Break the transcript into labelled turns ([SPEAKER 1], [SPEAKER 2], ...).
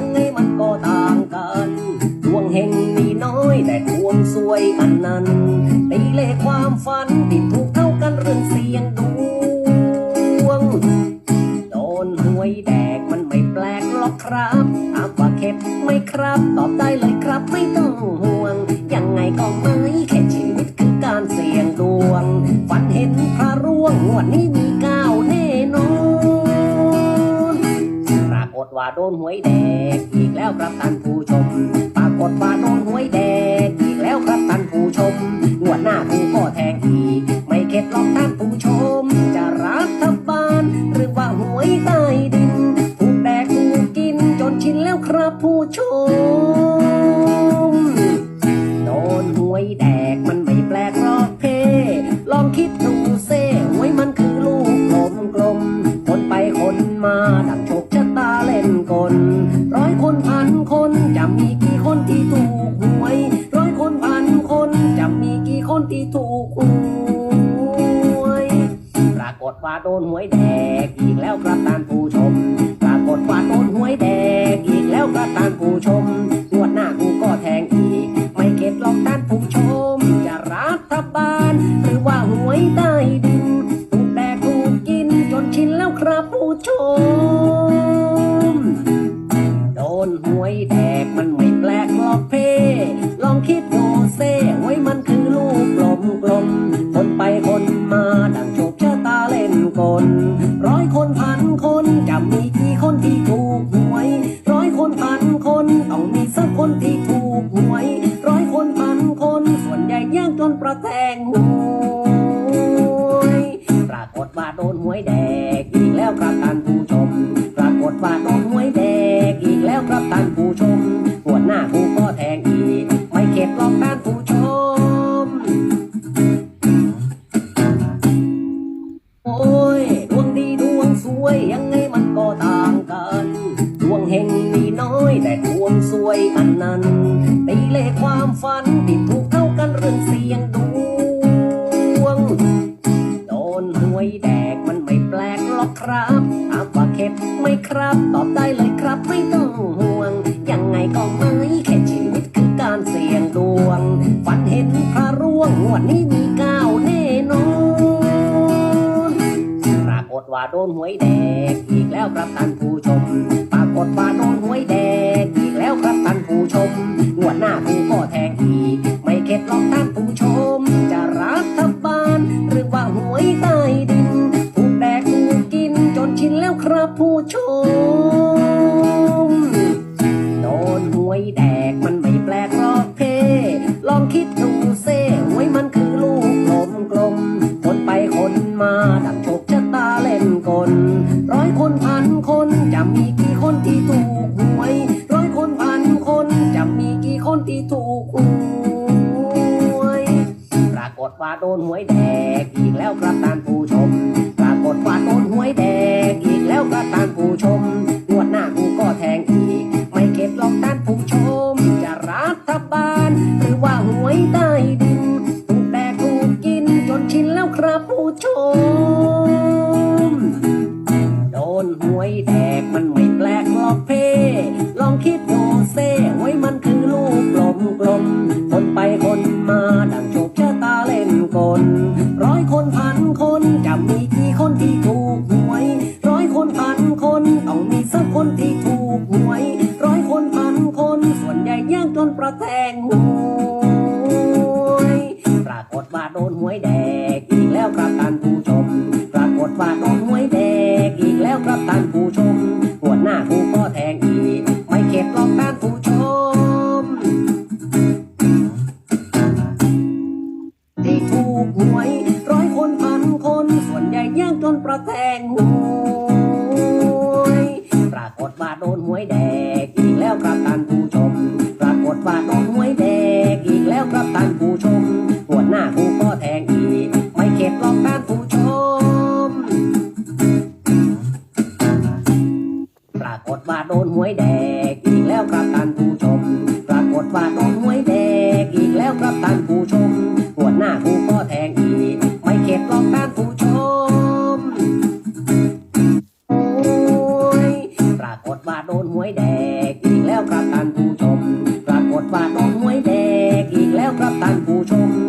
[SPEAKER 1] ังไงมันก็ต่างกันดวงเฮงมีน้อยแต่ดวงสวยอันนั้นตีเลขความฝันที่ถูกเท่ากันเรื่องเสียงดวงโดนหวยแดกมันไม่แปลกหรอกครับถามว่าเข็บไหมครับ ตอบได้เลย โดนหวยแดกอีกแล้วครับท่านผู้ชม ปรากฏว่าโดนหวยแดกอีกแล้วครับท่านผู้ชมงวดหน้ากูก็แทงอีก ไม่เข็ดหรอกท่านผู้ชมจะรัฐ คนจะมีกี่คนที่ถูกหวยร้อยคนพันคนจะมีกี่คนที่ถูกหวยปรากฏว่าโดนหวยแดกอีกแล้วครับท่านผู้ชม ปรากฏว่าโดนหวยแดกอีกแล้วครับท่านผู้ชมงวดหน้ากูก็แทงอี กมันไม่แปลกหรอกเพลองคิดดูเซ่หวยมันคือลูกกลมกลมคนไปคนมาดังโชคชะตาเล่นกลร้อยคนพันคนจะมีกี่คนที่ถูกหวย ร้อยคนพันคนต้องมีสักคนที่ถูกหวย ร้อยคนพันคนส่วนใหญ่ยากจนประแทงหวยปรากฏว่าโดนหวยแดกอีกแล้วครับท่านผู้ช ยยังไงมันก็ต่างกันดวงเฮงมีน้อยแต่ดวงสวยอันนั้นตีเลขความฝันติดถูกเท่ากันเรื่องเสียงดวงโดนหวยแดกมันไม่แปลกหรอกครับถามว่าเข็ดไหม่ครับ ตอบได้เลย โดนหวยแดกอีกแล้วครับท่านผู้ชม ปรากฏว่าโดนหวยแดกอีกแล้วครับท่านผู้ชมงวดหน้ากูก็แทงอีก ไม่เข็ดหรอกท่านผู้ชม จะรัฐบาลหรือว่าหวยใต้ดินถูกแดกถูกกินจนชินแล้วครับผู้ชม โดนหวยแดกมันไม่แปลกหรอกเพลองคิดดูเซ่หวยมันคือลูกกลมกลมคนไปคนมาดัง คนจะมีกี่คนที่ถูกหวยร้อยคนพันคนจะมีกี่คนที่ถูกหวยปรากฏว่าโดนหวยแดกอีกแล้วครับท่านผู้ชม ปรากฏว่าโดนหวยแดกอีกแล้วครับท่านผู้ชมงวดหน้ากูก็แทงอีก ไม่เข็ดหรอกท่านผู้ชม จะรัฐบาล กมันไม่แปลกหรอกเพลองคิดดูเซ่หวยมันคือลูกกลมกลมคนไปคนมาดังโชคชะตาเล่นกลร้อยคนพันคนจะมีกี่คนที่ถูกหวย ร้อยคนพันคนต้องมีสักคนที่ถูกหวย ร้อยคนพันคนส่วนใหญ่ยากจนประแทงหวยปรากฏว่าโดนหวยแดกอีกแล้วครับท่าน ญ่ยากจนประแทงหวยปรากฏว่าโดนหวยแดกอีกแล้วครับท่านผู้ชม ปรากฏว่าโดนหวยแดกอีกแล้วครับท่านผู้ชมปวดหน้ากูก็แทงอีก ไม่เข็ดหรอกท่านผู้ชม ปรากฏว่าโดนหวยแด Anh.